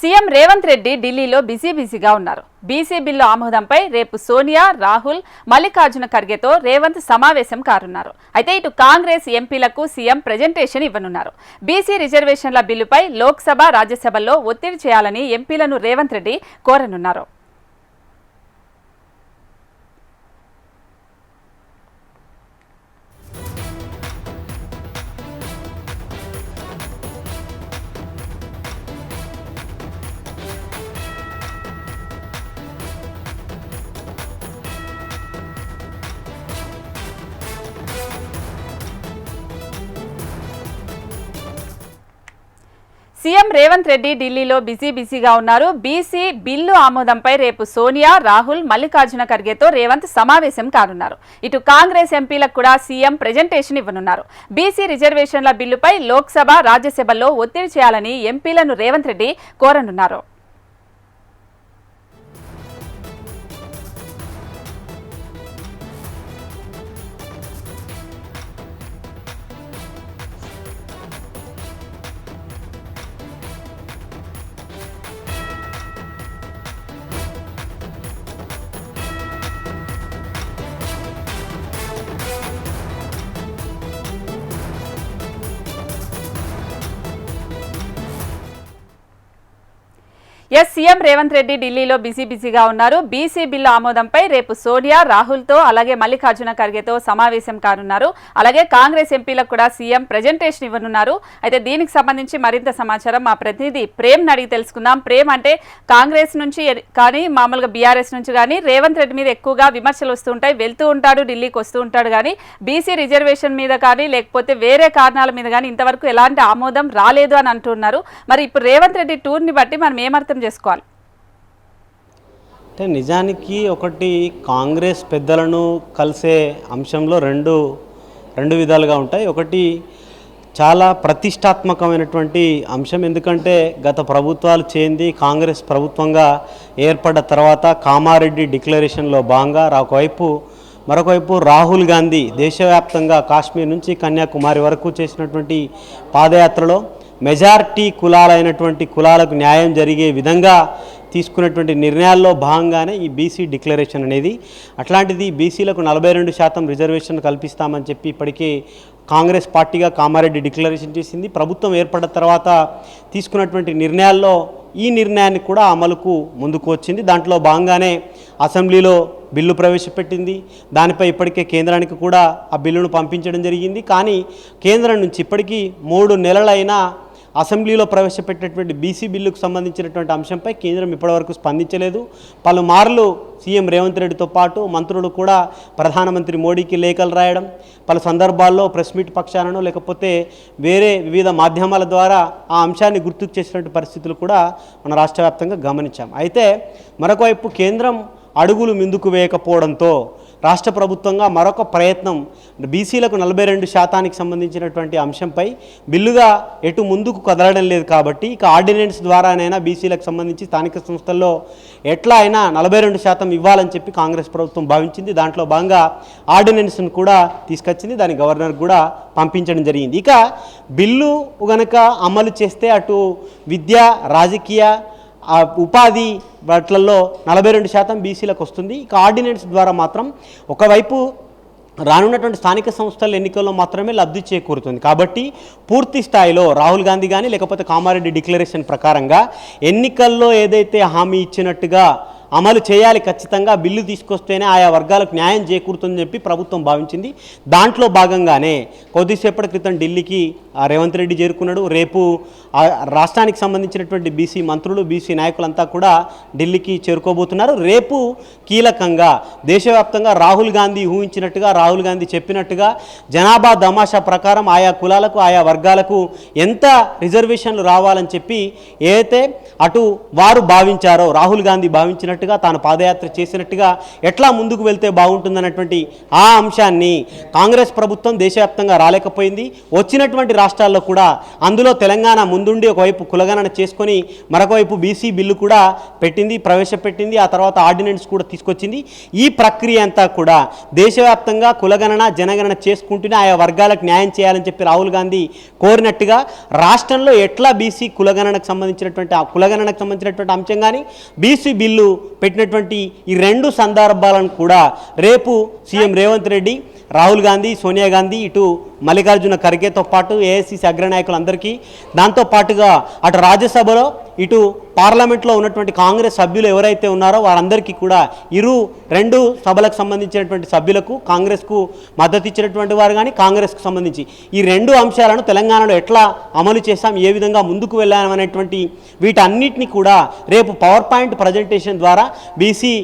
CM Revanth Reddy ఢిల్లీలో busy బిజీగా ఉన్నారు. బీసీ బిల్లు ఆమోదంపై రేపు సోనియా రాహుల్ మల్లికార్జున ఖర్గేతో రేవంత్ సమావేశం కారున్నారు అయితే ఇటు కాంగ్రెస్ ఎంపీలకు సీఎం ప్రజెంటేషన్ ఇవ్వనున్నారు. బీసీ రిజర్వేషన్ల బిల్లుపై లోక్సభ రాజ్యసభల్లో ఒత్తిడి చేయాలని ఎంపీలను రేవంత్ రెడ్డి కోరనున్నారు. సీఎం రేవంత్ రెడ్డి ఢిల్లీలో బిజీ బిజీగా ఉన్నారు. బీసీ బిల్లు ఆమోదంపై రేపు సోనియా రాహుల్ మల్లికార్జున ఖర్గేతో రేవంత్ సమావేశం కానున్నారు. ఇటు కాంగ్రెస్ ఎంపీలకు కూడా సీఎం ప్రజెంటేషన్ ఇవ్వనున్నారు. బీసీ రిజర్వేషన్ల బిల్లుపై లోక్సభ రాజ్యసభలో ఒత్తిడి చేయాలని ఎంపీలను రేవంత్ రెడ్డి కోరనున్నారు. ఎస్ సీఎం రేవంత్ రెడ్డి ఢిల్లీలో బిజీ బిజీగా ఉన్నారు. బీసీ బిల్లు ఆమోదంపై రేపు సోనియా రాహుల్తో అలాగే మల్లికార్జున ఖర్గేతో సమావేశం కానున్నారు. అలాగే కాంగ్రెస్ ఎంపీలకు కూడా సీఎం ప్రజెంటేషన్ ఇవ్వనున్నారు. అయితే దీనికి సంబంధించి మరింత సమాచారం మా ప్రతినిధి ప్రేమ్ అడిగి తెలుసుకుందాం. ప్రేమ్ అంటే కాంగ్రెస్ నుంచి కానీ మామూలుగా బీఆర్ఎస్ నుంచి కానీ రేవంత్ రెడ్డి మీద ఎక్కువగా విమర్శలు వస్తుంటాయి వెళ్తూ ఉంటాడు ఢిల్లీకి వస్తూ ఉంటాడు కానీ బీసీ రిజర్వేషన్ మీద కానీ లేకపోతే వేరే కారణాల మీద కానీ ఇంతవరకు ఎలాంటి ఆమోదం రాలేదు అని అంటున్నారు. మరి ఇప్పుడు రేవంత్ రెడ్డి టూర్ని బట్టి మనం ఏమర్థం చేసుకోవాలి. అంటే నిజానికి ఒకటి కాంగ్రెస్ పెద్దలను కలిసే అంశంలో రెండు రెండు విధాలుగా ఉంటాయి. ఒకటి చాలా ప్రతిష్టాత్మకమైనటువంటి అంశం. ఎందుకంటే గత ప్రభుత్వాలు చేంది కాంగ్రెస్ ప్రభుత్వంగా ఏర్పడ్డ తర్వాత కామారెడ్డి డిక్లరేషన్లో భాగంగా ఒకవైపు మరొకవైపు రాహుల్ గాంధీ దేశవ్యాప్తంగా కాశ్మీర్ నుంచి కన్యాకుమారి వరకు చేసినటువంటి పాదయాత్రలో మెజారిటీ కులాలైనటువంటి కులాలకు న్యాయం జరిగే విధంగా తీసుకున్నటువంటి నిర్ణయాల్లో భాగంగానే ఈ బీసీ డిక్లరేషన్ అనేది అట్లాంటిది బీసీలకు నలభై రెండు శాతం రిజర్వేషన్ కల్పిస్తామని చెప్పి ఇప్పటికే కాంగ్రెస్ పార్టీగా కామారెడ్డి డిక్లరేషన్ చేసింది. ప్రభుత్వం ఏర్పడిన తర్వాత తీసుకున్నటువంటి నిర్ణయాల్లో ఈ నిర్ణయాన్ని కూడా అమలుకు ముందుకు వచ్చింది. దాంట్లో భాగంగానే అసెంబ్లీలో బిల్లు ప్రవేశపెట్టింది. దానిపై ఇప్పటికే కేంద్రానికి కూడా ఆ బిల్లును పంపించడం జరిగింది. కానీ కేంద్రం నుంచి ఇప్పటికీ మూడు నెలలైనా అసెంబ్లీలో ప్రవేశపెట్టినటువంటి బీసీ బిల్లుకు సంబంధించినటువంటి అంశంపై కేంద్రం ఇప్పటివరకు స్పందించలేదు. పలుమార్లు సీఎం రేవంత్ రెడ్డితో పాటు మంత్రులు కూడా ప్రధానమంత్రి మోడీకి లేఖలు రాయడం పలు సందర్భాల్లో ప్రెస్ మీట్ పక్షాలను లేకపోతే వేరే వివిధ మాధ్యమాల ద్వారా ఆ అంశాన్ని గుర్తుకు చేసినటువంటి పరిస్థితులు కూడా మన రాష్ట్ర వ్యాప్తంగా గమనించాం. అయితే మరొకవైపు కేంద్రం అడుగులు ముందుకు వేయకపోవడంతో రాష్ట్ర ప్రభుత్వంగా మరొక ప్రయత్నం బీసీలకు నలభై రెండు శాతానికి సంబంధించినటువంటి అంశంపై బిల్లుగా ఎటు ముందుకు కదలడం లేదు కాబట్టి ఇక ఆర్డినెన్స్ ద్వారానైనా బీసీలకు సంబంధించి స్థానిక సంస్థల్లో ఎట్లా అయినా నలభై రెండు శాతం ఇవ్వాలని చెప్పి కాంగ్రెస్ ప్రభుత్వం భావించింది. దాంట్లో భాగంగా ఆర్డినెన్స్ను కూడా తీసుకొచ్చింది. దాని గవర్నర్ కూడా పంపించడం జరిగింది. ఇక బిల్లు గనక అమలు చేస్తే అటు విద్య రాజకీయ ఆ ఉపాధి వాటిల్లో నలభై రెండు శాతం బీసీలకు వస్తుంది. ఇక ఆర్డినెన్స్ ద్వారా మాత్రం ఒకవైపు రానున్నటువంటి స్థానిక సంస్థల ఎన్నికల్లో మాత్రమే లబ్ధి చేకూరుతుంది. కాబట్టి పూర్తి స్థాయిలో రాహుల్ గాంధీ కానీ లేకపోతే కామారెడ్డి డిక్లరేషన్ ప్రకారంగా ఎన్నికల్లో ఏదైతే హామీ ఇచ్చినట్టుగా అమలు చేయాలి ఖచ్చితంగా బిల్లు తీసుకొస్తేనే ఆయా వర్గాలకు న్యాయం చేకూరుతుందని చెప్పి ప్రభుత్వం భావించింది. దాంట్లో భాగంగానే కొద్దిసేపటి క్రితం ఢిల్లీకి రేవంత్ రెడ్డి చేరుకున్నాడు. రేపు రాష్ట్రానికి సంబంధించినటువంటి బీసీ మంత్రులు బీసీ నాయకులంతా కూడా ఢిల్లీకి చేరుకోబోతున్నారు. రేపు కీలకంగా దేశవ్యాప్తంగా రాహుల్ గాంధీ ఊహించినట్టుగా రాహుల్ గాంధీ చెప్పినట్టుగా జనాభా దమాషా ప్రకారం ఆయా కులాలకు ఆయా వర్గాలకు ఎంత రిజర్వేషన్లు రావాలని చెప్పి ఏదైతే అటు వారు భావించారో రాహుల్ గాంధీ భావించినట్టు చేసినట్టుగా తాను పాదయాత్ర చేసినట్టుగా ఎట్లా ముందుకు వెళ్తే బాగుంటుందన్నటువంటి ఆ అంశాన్ని కాంగ్రెస్ ప్రభుత్వం దేశవ్యాప్తంగా రాలేకపోయింది. వచ్చినటువంటి రాష్ట్రాల్లో కూడా అందులో తెలంగాణ ముందుండి ఒకవైపు కులగణన చేసుకొని మరొకవైపు బీసీ బిల్లు కూడా పెట్టింది ప్రవేశపెట్టింది. ఆ తర్వాత ఆర్డినెన్స్ కూడా తీసుకొచ్చింది. ఈ ప్రక్రియ అంతా కూడా దేశవ్యాప్తంగా కులగణన జనగణన చేసుకుంటూనే ఆయా వర్గాలకు న్యాయం చేయాలని చెప్పి రాహుల్ గాంధీ కోరినట్టుగా రాష్ట్రంలో ఎట్లా బీసీ కులగణనకు సంబంధించినటువంటి ఆ కులగణనకు సంబంధించినటువంటి అంశం కానీ బీసీ బిల్లు పెట్టినటువంటి ఈ రెండు సందర్భాలను కూడా రేపు సీఎం రేవంత్ రెడ్డి రాహుల్ గాంధీ సోనియా గాంధీ ఇటు మల్లికార్జున ఖర్గేతో పాటు ఏఐసిసి అగ్రనాయకులందరికీ దాంతో పాటుగా అటు రాజ్యసభలో ఇటు పార్లమెంట్లో ఉన్నటువంటి కాంగ్రెస్ సభ్యులు ఎవరైతే ఉన్నారో వారందరికీ కూడా ఇరు రెండు సభలకు సంబంధించినటువంటి సభ్యులకు కాంగ్రెస్కు మద్దతు ఇచ్చినటువంటి వారు కానీ కాంగ్రెస్కు సంబంధించి. ఈ రెండు అంశాలను తెలంగాణలో ఎట్లా అమలు చేశాం ఏ విధంగా ముందుకు వెళ్ళాం అనేటువంటి వీటన్నిటిని కూడా రేపు పవర్ పాయింట్ ప్రజెంటేషన్ ద్వారా బీసీ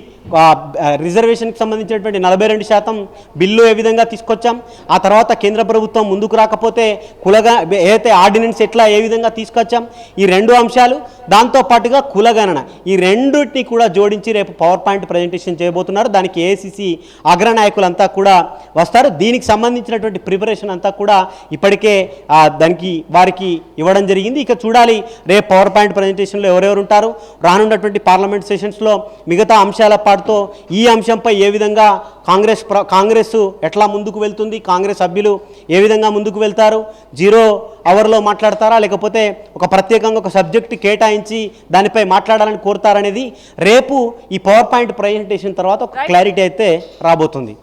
రిజర్వేషన్కి సంబంధించినటువంటి నలభై రెండు శాతం బిల్లు ఏ విధంగా తీసుకొచ్చాం ఆ తర్వాత కేంద్ర ప్రభుత్వం ముందుకు రాకపోతే కులగా ఏదైతే ఆర్డినెన్స్ ఎట్లా ఏ విధంగా తీసుకొచ్చాం ఈ రెండు అంశాలు దాంతో పాటుగా కులగణన. ఈ రెండింటిని కూడా జోడించి రేపు పవర్ పాయింట్ ప్రజెంటేషన్ చేయబోతున్నారు. దానికి ఏసీసీ అగ్రనాయకులంతా కూడా వస్తారు. దీనికి సంబంధించినటువంటి ప్రిపరేషన్ అంతా కూడా ఇప్పటికే దానికి వారికి ఇవ్వడం జరిగింది. ఇక చూడాలి రేపు పవర్ పాయింట్ ప్రజెంటేషన్లో ఎవరెవరు ఉంటారు? రానున్నటువంటి పార్లమెంట్ సెషన్స్లో మిగతా అంశాల పాటుతో ఈ అంశంపై ఏ విధంగా కాంగ్రెస్ ప్ర కాంగ్రెస్ ఎట్లా ముందుకు వెళ్తుంది? కాంగ్రెస్ సభ్యులు ఏ విధంగా ముందుకు వెళ్తారు? జీరో అవర్లో మాట్లాడతారా? లేకపోతే ఒక ప్రత్యేకంగా ఒక సబ్జెక్ట్ కేటాయించి దానిపై మాట్లాడాలని కోరుతారనేది రేపు ఈ పవర్ పాయింట్ ప్రజెంటేషన్ తర్వాత ఒక క్లారిటీ అయితే రాబోతుంది.